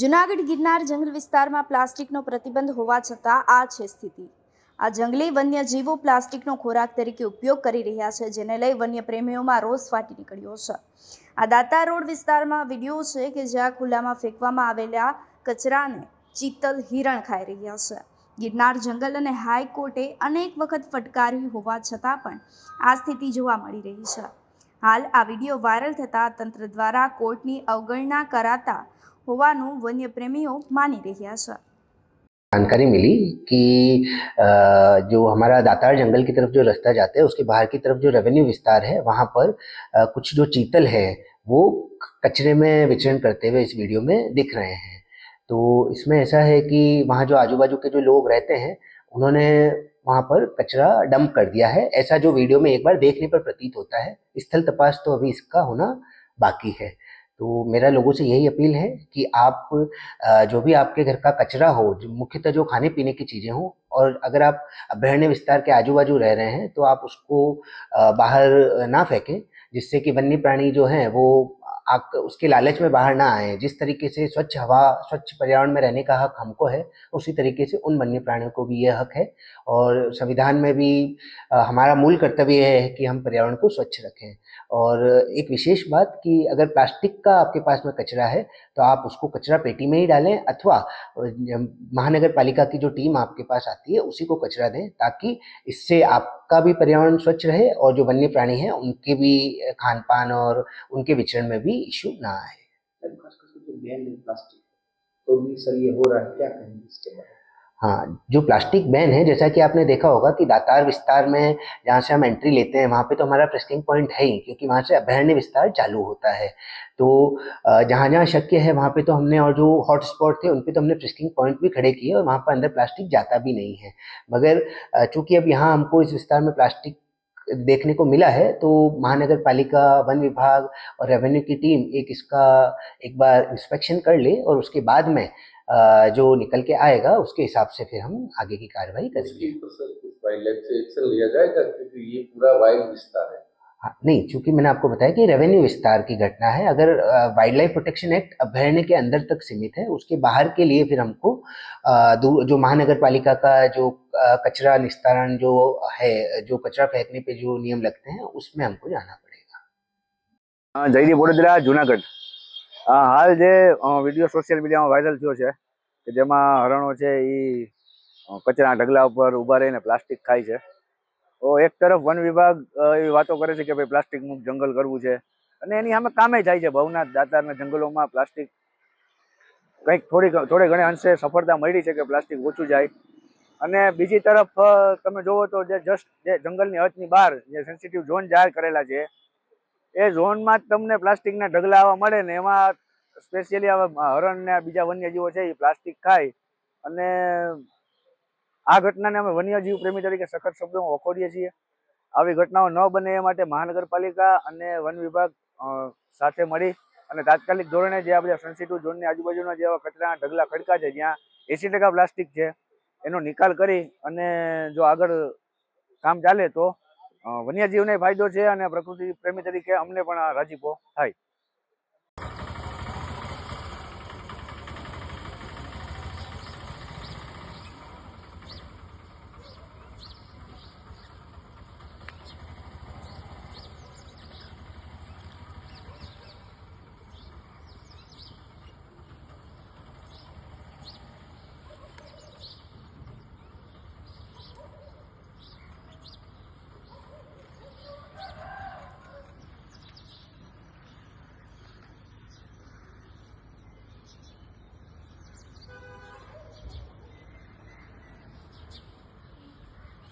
જુનાગઢ ગિરનાર જંગલ વિસ્તારમાં પ્લાસ્ટિકનો પ્રતિબંધ હોવા છતાં આ છે સ્થિતિ. આ જંગલી વન્ય જીવો પ્લાસ્ટિકનો ખોરાક તરીકે ઉપયોગ કરી રહ્યા છે, જેને લઈ વન્ય પ્રેમીઓમાં રોષ ફાટી નીકળ્યો છે. આ દાતા રોડ વિસ્તારમાં વીડિયો છે કે જ્યાં ખુલ્લામાં ફેંકવામાં આવેલા કચરાને ચિત્તલ હિરણ ખાઈ રહ્યા છે. ગિરનાર જંગલ અને હાઈકોર્ટે અનેક વખત ફટકારી હોવા છતાં પણ આ સ્થિતિ જોવા મળી રહી છે. હાલ આ વીડિયો વાયરલ થતાં તંત્ર દ્વારા કોર્ટની અવગણના કરાતા હોવાનું વન્યપ્રેમીઓ માની રહ્યા છે जानकारी मिली कि अ, जो हमारा दातार जंगल की तरफ जो रास्ता जाता है उसके बाहर की तरफ जो रेवेन्यू विस्तार है वहाँ पर अ, कुछ जो चीतल है वो कचरे में विचरण करते हुए इस वीडियो में दिख रहे हैं तो इसमें ऐसा है कि वहाँ जो आजू बाजू के जो लोग रहते हैं उन्होंने वहाँ पर कचरा डंप कर दिया है ऐसा जो वीडियो में एक बार देखने पर प्रतीत होता है स्थल तपास तो अभी इसका होना बाकी है तो मेरा लोगों से यही अपील है कि आप जो भी आपके घर का कचरा हो, जो मुख्यतः जो खाने पीने की चीज़ें हों, और अगर आप अभ्यारण्य विस्तार के आजू बाजू रह रहे हैं तो आप उसको बाहर ना फेंकें, जिससे कि वन्य प्राणी जो हैं, वो आक उसके लालच में बाहर ना आए। जिस तरीके से स्वच्छ हवा स्वच्छ पर्यावरण में रहने का हक हमको है उसी तरीके से उन वन्य प्राणियों को भी यह हक है। और संविधान में भी अ, हमारा मूल कर्तव्य है कि हम पर्यावरण को स्वच्छ रखें। और एक विशेष बात कि अगर प्लास्टिक का आपके पास में कचरा है तो आप उसको कचरा पेटी में ही डालें अथवा महानगर पालिका की जो टीम आपके पास आती है उसी को कचरा दें ताकि इससे आपका भी पर्यावरण स्वच्छ रहे और जो वन्य प्राणी हैं, उनके भी खान पान और उनके विचरण में भी इश्यू ना आए। तो भी सर ये हो रहा है, क्या कहेंगे इसके बारे में? हाँ जो प्लास्टिक बैन है, जैसा कि आपने देखा होगा कि दातार विस्तार में, जहाँ से हम एंट्री लेते हैं, वहाँ पे तो हमारा प्रेस्टिंग पॉइंट है ही, क्योंकि वहाँ से अभ्यारण्य विस्तार चालू होता है। तो जहाँ जहाँ शक्य है, वहाँ पे तो हमने और जो हॉट स्पॉट थे, उन पे तो हमने प्रेस्टिंग पॉइंट भी खड़े किए और वहाँ पर अंदर प्लास्टिक जाता भी नहीं है। मगर चूँकि अब यहाँ हमको इस विस्तार में प्लास्टिक देखने को मिला है तो महानगर पालिका वन विभाग और रेवेन्यू की टीम एक इसका, एक बार इंस्पेक्शन कर ले और उसके बाद में जो निकल के आएगा उसके हिसाब से फिर हम आगे की कार्रवाई करेंगे। तो हाँ, नहीं चूँकि मैंने आपको बताया कि रेवेन्यू विस्तार की घटना है अगर वाइल्ड लाइफ प्रोटेक्शन एक्ट अभ्यारण्य के अंदर तक सीमित है उसके बाहर के लिए फिर हमको आ, जो महानगर पालिका का जो कचरा निस्तारण जो है जो कचरा फेंकने पे जो नियम लगते हैं उसमें हमको जाना पड़ेगा। जूनागढ़। હાલ જે વીડિયો સોશિયલ મીડિયામાં વાયરલ થયો છે, કે જેમાં હરણો છે એ કચરા ઢગલા ઉપર ઊભા રહીને પ્લાસ્ટિક ખાય છે. તો એક તરફ વન વિભાગ એવી વાતો કરે છે કે ભાઈ પ્લાસ્ટિક મુક્ત જંગલ કરવું છે. અને એની સામે કામે જાય છે, ભવનાથ દાતારના જંગલોમાં પ્લાસ્ટિક કંઈક થોડી થોડે ઘણે અંશે સફળતા મળી છે કે પ્લાસ્ટિક ઓછું જાય. અને બીજી તરફ તમે જોવો તો જે જસ્ટ જે જંગલની હદની બહાર જે સેન્સિટિવ ઝોન જાહેર કરેલા છે એ ઝોનમાં જ તમને પ્લાસ્ટિકના ઢગલા આવવા મળે ને એમાં સ્પેશિયલી આવા હરણ ને બીજા વન્યજીવો છે એ પ્લાસ્ટિક ખાય. અને આ ઘટનાને અમે વન્યજીવ પ્રેમી તરીકે સખત શબ્દોમાં વખોડીએ છીએ. આવી ઘટનાઓ ન બને એ માટે મહાનગરપાલિકા અને વન વિભાગ સાથે મળી અને તાત્કાલિક ધોરણે જે આ બધા સેન્સિટિવ ઝોનની આજુબાજુના જે આવા કચરાના ઢગલા ખડકા છે, જ્યાં એસી ટકા પ્લાસ્ટિક છે, એનો નિકાલ કરી અને જો આગળ કામ ચાલે તો વન્યજીવને ફાયદો છે અને પ્રકૃતિ પ્રેમી તરીકે અમને પણ રાજીપો થાય.